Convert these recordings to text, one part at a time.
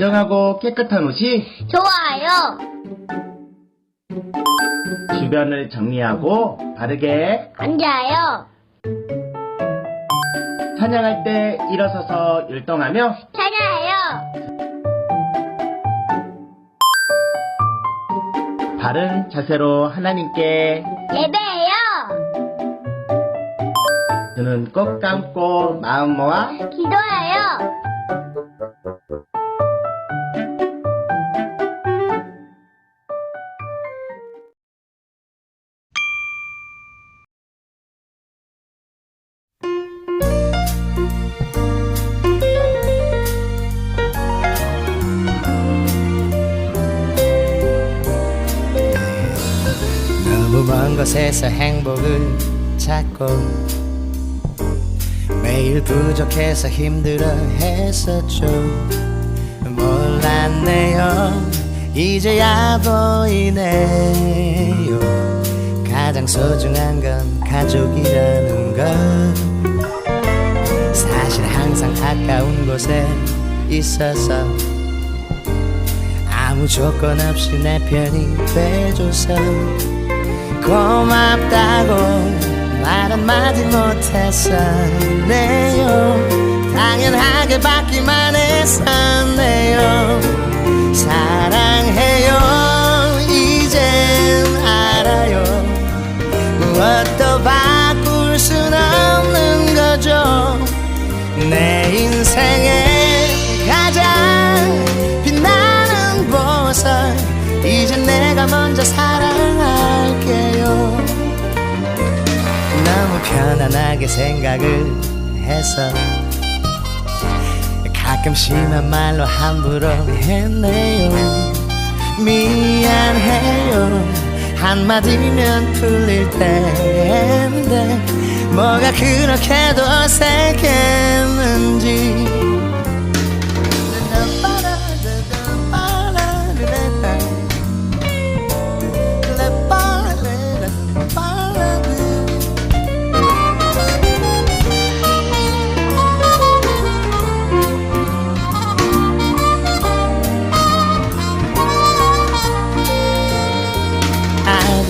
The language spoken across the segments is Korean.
단정하고 깨끗한 옷이 좋아요. 주변을 정리하고 바르게 앉아요. 찬양할 때 일어서서 율동하며 찾아요. 바른 자세로 하나님께 예배해요. 눈은 꼭 감고 마음 모아 기도해요. 먼 곳에서 행복을 찾고 매일 부족해서 힘들어 했었죠. 몰랐네요? 이제야 보이네요. 가장 소중한 건 가족이라는 걸. 사실 항상 가까운 곳에 있어서 아무 조건 없이 내 편이 돼줘서 고맙다고 말 한마디 못했었네요. 당연하게 받기만 했었네요. 사랑해요. 이젠 알아요. 무엇도 바꿀 순 없는 거죠. 내 인생에 편안하게 생각을 해서 가끔 심한 말로 함부로 했네요. 미안해요. 한마디면 풀릴 텐데 뭐가 그렇게도 어색했는지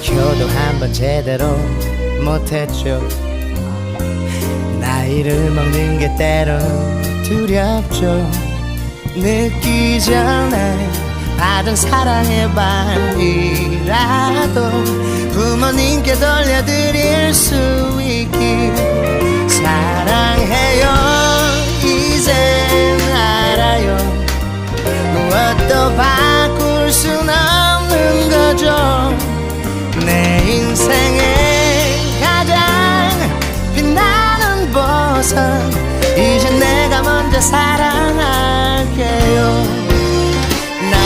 교도 한번 제대로 못했죠. 나이를 먹는 게 때론 두렵죠. 늦기 전에 받은 사랑의 반이라도 부모님께 돌려드릴 수 있길 사랑해요. 이젠 알아요. 무엇도 바꿀 순 없는 거죠 내 인생에 가장 빛나는 보석 이제 내가 먼저 사랑할게요. 나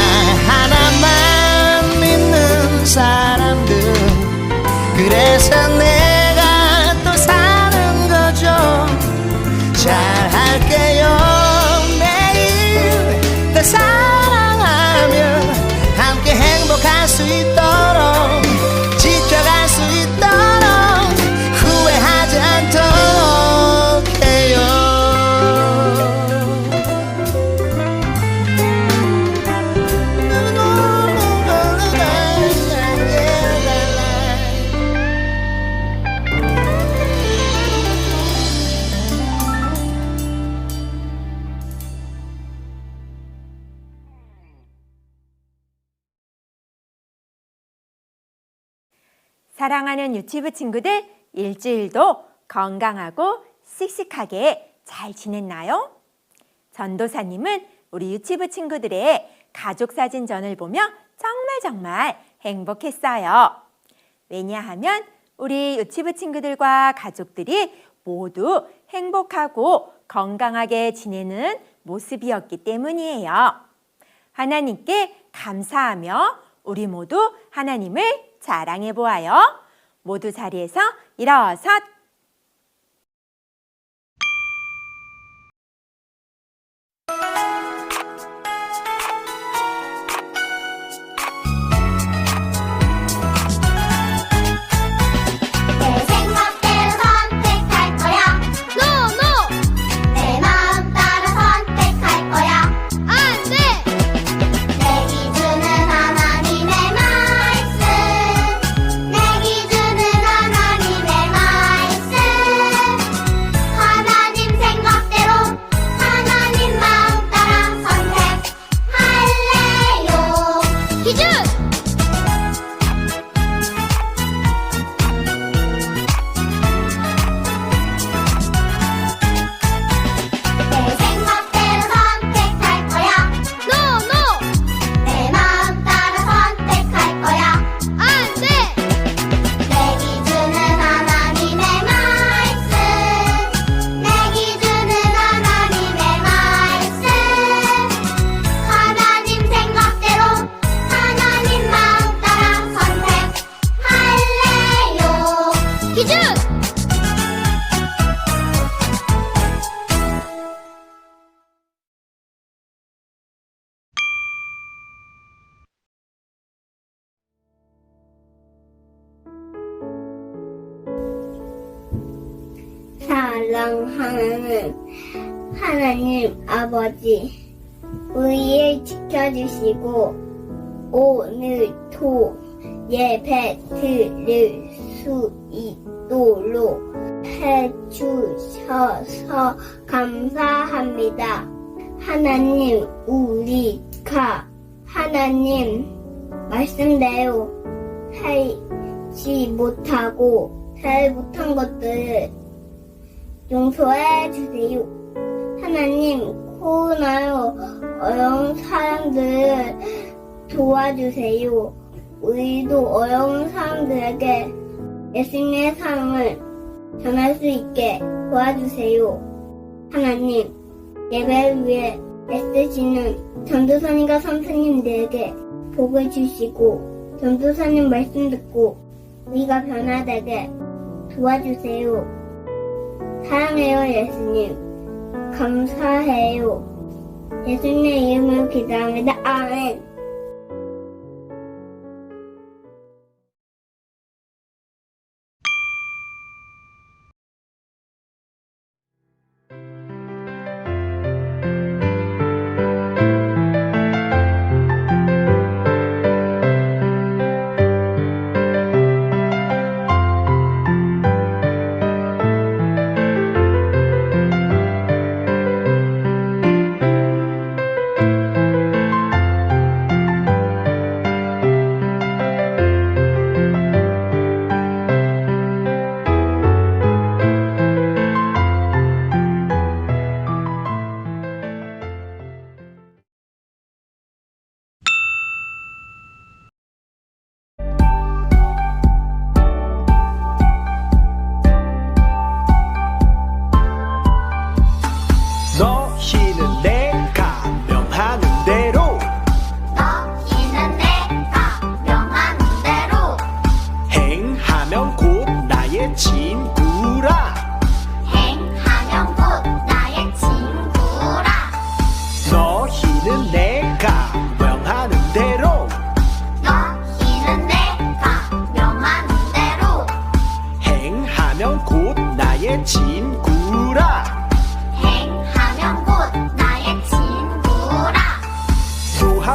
하나만 믿는 사람들. 그래서 내가 또 사는 거죠. 잘할게요. 매일 더 사랑하며 함께 행복할 수 있도 사랑하는 유치부 친구들 일주일도 건강하고 씩씩하게 잘 지냈나요? 전도사님은 우리 유치부 친구들의 가족 사진전을 보며 정말 정말 행복했어요. 왜냐하면 우리 유치부 친구들과 가족들이 모두 행복하고 건강하게 지내는 모습이었기 때문이에요. 하나님께 감사하며 우리 모두 하나님을 자랑해 보아요. 모두 자리에서 일어서 아버지, 우리를 지켜주시고, 오늘도 예배 드릴 수 있도록 해주셔서 감사합니다. 하나님, 우리가 하나님 말씀대로 살지 못하고 잘 못한 것들을 용서해 주세요. 하나님, 코로나로 어려운 사람들을 도와주세요. 우리도 어려운 사람들에게 예수님의 사랑을 전할 수 있게 도와주세요. 하나님, 예배를 위해 애쓰시는 전도사님과 선생님들에게 복을 주시고 전도사님 말씀 듣고 우리가 변화되게 도와주세요. 사랑해요, 예수님. 감사해요. 예수님의 이름으로 기도합니다. 아멘.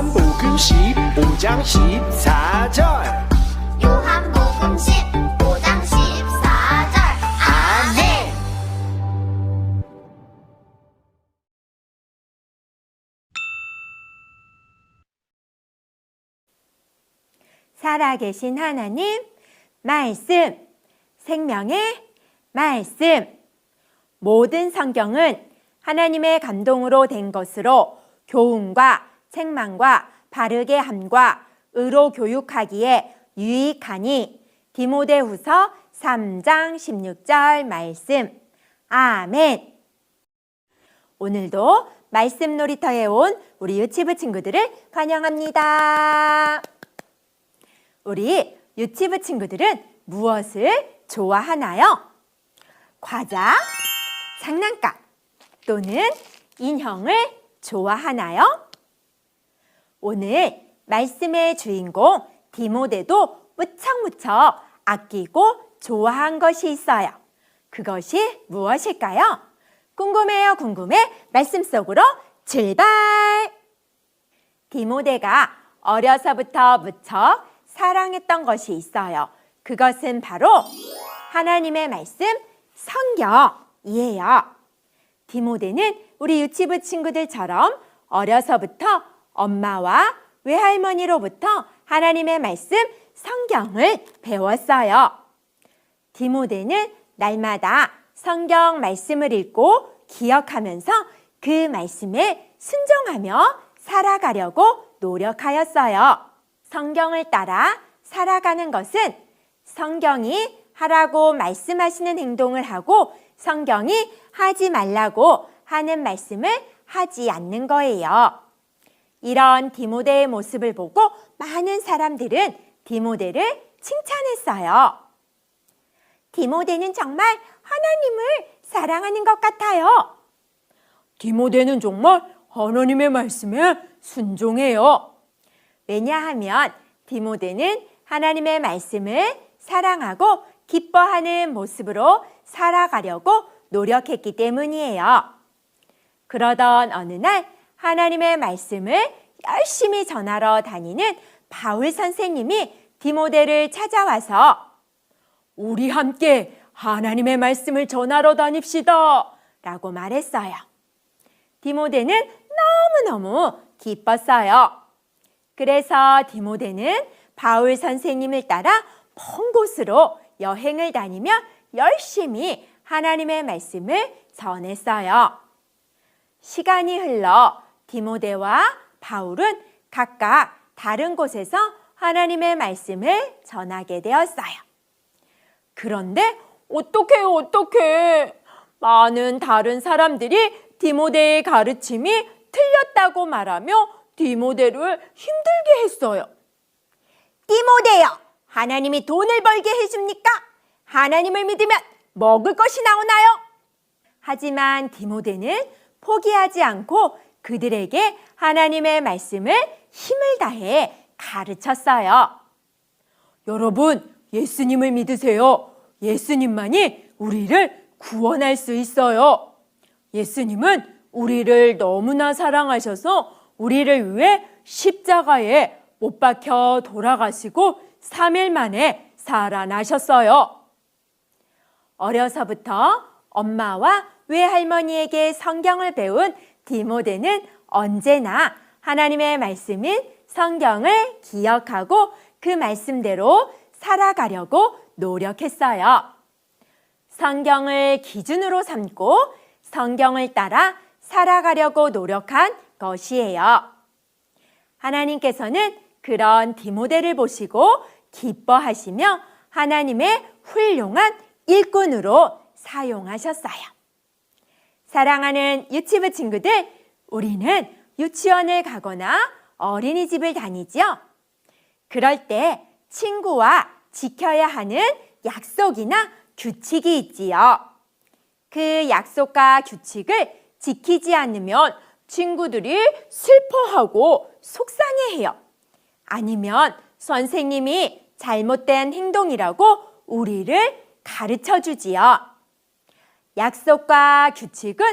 요한복음 15장 14절 요한복음 15장 14절 아멘. 살아계신 하나님, 말씀, 생명의 말씀. 모든 성경은 하나님의 감동으로 된 것으로 교훈과 책망과 바르게 함과 의로 교육하기에 유익하니 디모데후서 3장 16절 말씀. 아멘. 오늘도 말씀 놀이터에 온 우리 유치부 친구들을 환영합니다. 우리 유치부 친구들은 무엇을 좋아하나요? 과자, 장난감 또는 인형을 좋아하나요? 오늘 말씀의 주인공 디모데도 무척무척 아끼고 좋아한 것이 있어요. 그것이 무엇일까요? 궁금해요, 궁금해. 말씀 속으로 출발! 디모데가 어려서부터 무척 사랑했던 것이 있어요. 그것은 바로 하나님의 말씀 성경이에요. 디모데는 우리 유치부 친구들처럼 어려서부터 엄마와 외할머니로부터 하나님의 말씀 성경을 배웠어요. 디모데는 날마다 성경 말씀을 읽고 기억하면서 그 말씀에 순종하며 살아가려고 노력하였어요. 성경을 따라 살아가는 것은 성경이 하라고 말씀하시는 행동을 하고 성경이 하지 말라고 하는 말씀을 하지 않는 거예요. 이런 디모데의 모습을 보고 많은 사람들은 디모데를 칭찬했어요. 디모데는 정말 하나님을 사랑하는 것 같아요. 디모데는 정말 하나님의 말씀에 순종해요. 왜냐하면 디모데는 하나님의 말씀을 사랑하고 기뻐하는 모습으로 살아가려고 노력했기 때문이에요. 그러던 어느 날 하나님의 말씀을 열심히 전하러 다니는 바울 선생님이 디모데를 찾아와서 우리 함께 하나님의 말씀을 전하러 다닙시다. 라고 말했어요. 디모데는 너무너무 기뻤어요. 그래서 디모데는 바울 선생님을 따라 먼 곳으로 여행을 다니며 열심히 하나님의 말씀을 전했어요. 시간이 흘러 디모데와 바울은 각각 다른 곳에서 하나님의 말씀을 전하게 되었어요. 그런데 어떻게 어떻게 많은 다른 사람들이 디모데의 가르침이 틀렸다고 말하며 디모데를 힘들게 했어요. 디모데요, 하나님이 돈을 벌게 해줍니까? 하나님을 믿으면 먹을 것이 나오나요? 하지만 디모데는 포기하지 않고 그들에게 하나님의 말씀을 힘을 다해 가르쳤어요. 여러분, 예수님을 믿으세요. 예수님만이 우리를 구원할 수 있어요. 예수님은 우리를 너무나 사랑하셔서 우리를 위해 십자가에 못 박혀 돌아가시고 3일 만에 살아나셨어요. 어려서부터 엄마와 외할머니에게 성경을 배운 디모데는 언제나 하나님의 말씀인 성경을 기억하고 그 말씀대로 살아가려고 노력했어요. 성경을 기준으로 삼고 성경을 따라 살아가려고 노력한 것이에요. 하나님께서는 그런 디모데를 보시고 기뻐하시며 하나님의 훌륭한 일꾼으로 사용하셨어요. 사랑하는 유치부 친구들, 우리는 유치원을 가거나 어린이집을 다니죠? 그럴 때 친구와 지켜야 하는 약속이나 규칙이 있지요. 그 약속과 규칙을 지키지 않으면 친구들이 슬퍼하고 속상해해요. 아니면 선생님이 잘못된 행동이라고 우리를 가르쳐 주지요. 약속과 규칙은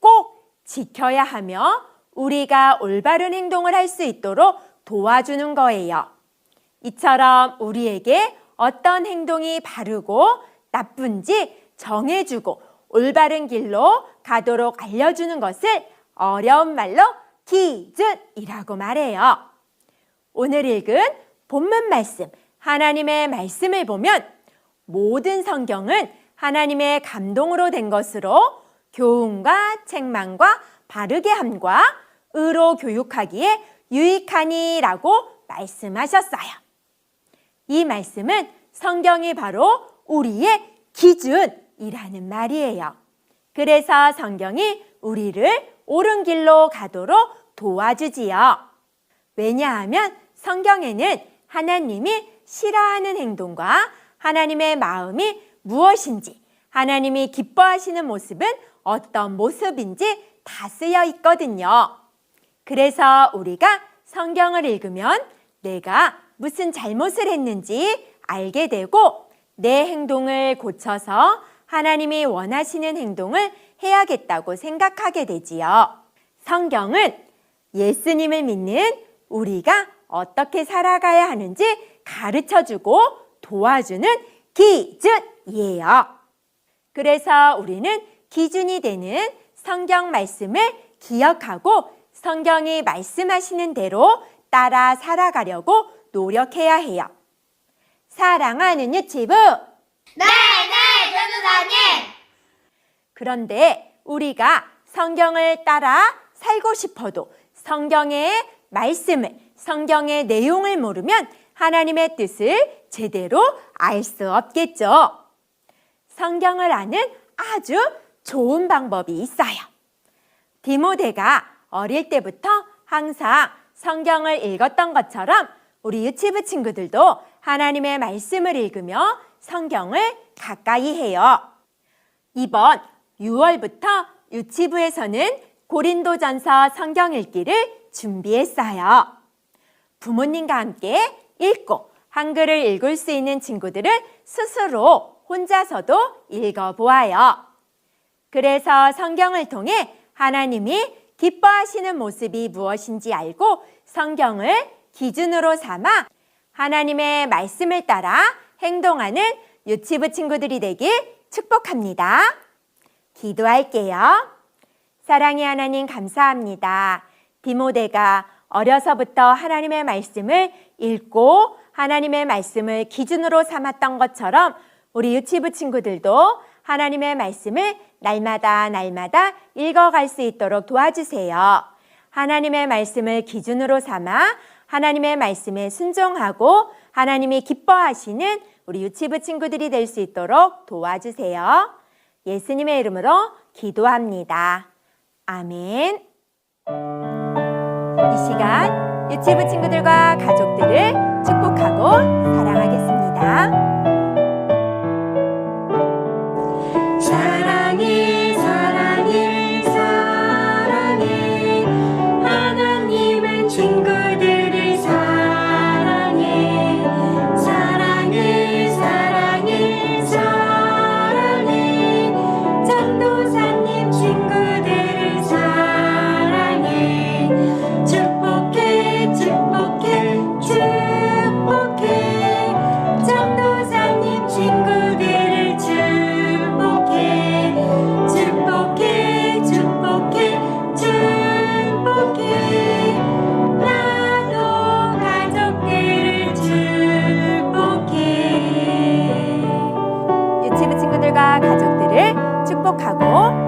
꼭 지켜야 하며 우리가 올바른 행동을 할 수 있도록 도와주는 거예요. 이처럼 우리에게 어떤 행동이 바르고 나쁜지 정해주고 올바른 길로 가도록 알려주는 것을 어려운 말로 기준이라고 말해요. 오늘 읽은 본문 말씀, 하나님의 말씀을 보면 모든 성경은 하나님의 감동으로 된 것으로 교훈과 책망과 바르게 함과 의로 교육하기에 유익하니라고 말씀하셨어요. 이 말씀은 성경이 바로 우리의 기준이라는 말이에요. 그래서 성경이 우리를 옳은 길로 가도록 도와주지요. 왜냐하면 성경에는 하나님이 싫어하는 행동과 하나님의 마음이 무엇인지, 하나님이 기뻐하시는 모습은 어떤 모습인지 다 쓰여 있거든요. 그래서 우리가 성경을 읽으면 내가 무슨 잘못을 했는지 알게 되고 내 행동을 고쳐서 하나님이 원하시는 행동을 해야겠다고 생각하게 되지요. 성경은 예수님을 믿는 우리가 어떻게 살아가야 하는지 가르쳐 주고 도와주는 기준이에요. 그래서 우리는 기준이 되는 성경 말씀을 기억하고 성경이 말씀하시는 대로 따라 살아가려고 노력해야 해요. 사랑하는 유치부. 네, 네, 전도사님. 그런데 우리가 성경을 따라 살고 싶어도 성경의 말씀을, 성경의 내용을 모르면 하나님의 뜻을 제대로 알 수 없겠죠. 성경을 아는 아주 좋은 방법이 있어요. 디모데가 어릴 때부터 항상 성경을 읽었던 것처럼 우리 유치부 친구들도 하나님의 말씀을 읽으며 성경을 가까이 해요. 이번 6월부터 유치부에서는 고린도전서 성경 읽기를 준비했어요. 부모님과 함께 읽고 한글을 읽을 수 있는 친구들은 스스로 혼자서도 읽어보아요. 그래서 성경을 통해 하나님이 기뻐하시는 모습이 무엇인지 알고 성경을 기준으로 삼아 하나님의 말씀을 따라 행동하는 유치부 친구들이 되길 축복합니다. 기도할게요. 사랑의 하나님 감사합니다. 디모데가 어려서부터 하나님의 말씀을 읽고 하나님의 말씀을 기준으로 삼았던 것처럼 우리 유치부 친구들도 하나님의 말씀을 날마다 날마다 읽어갈 수 있도록 도와주세요. 하나님의 말씀을 기준으로 삼아 하나님의 말씀에 순종하고 하나님이 기뻐하시는 우리 유치부 친구들이 될 수 있도록 도와주세요. 예수님의 이름으로 기도합니다. 아멘. 이 시간 유치부 친구들과 가족들을 행복하고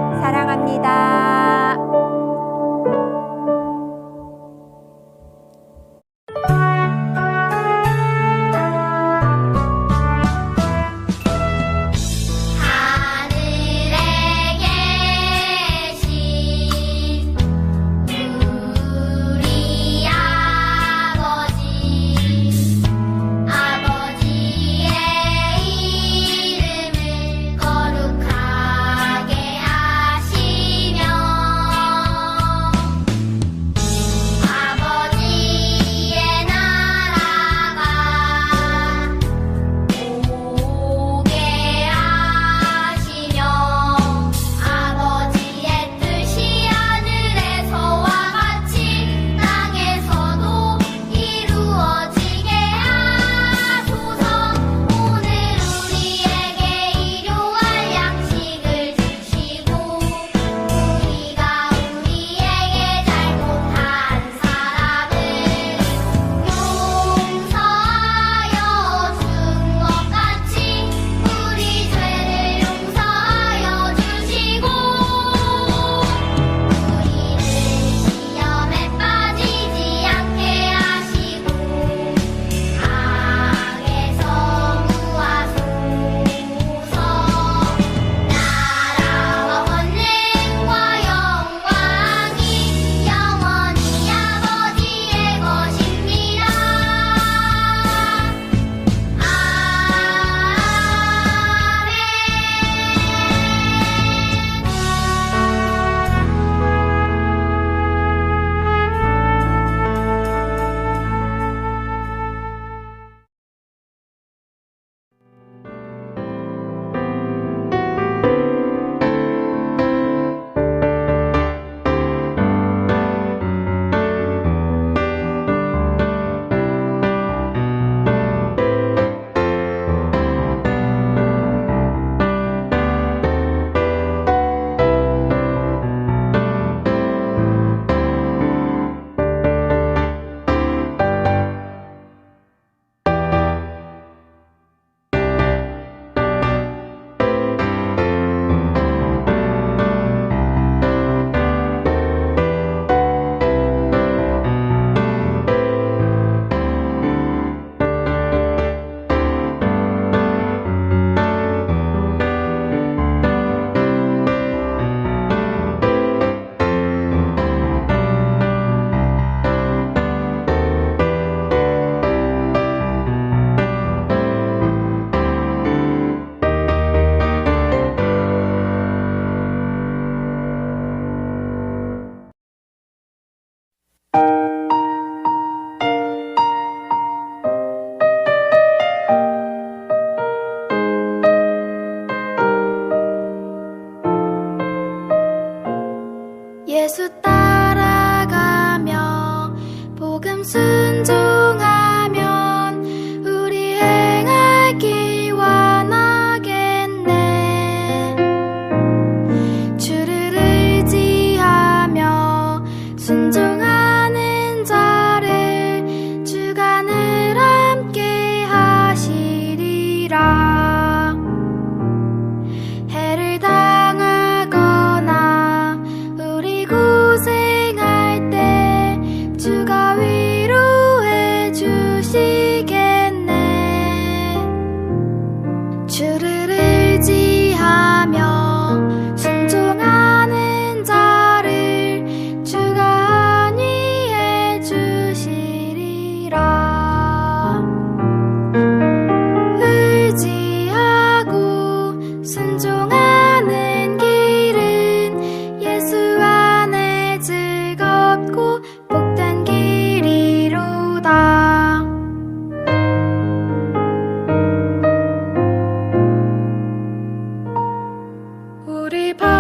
우리 바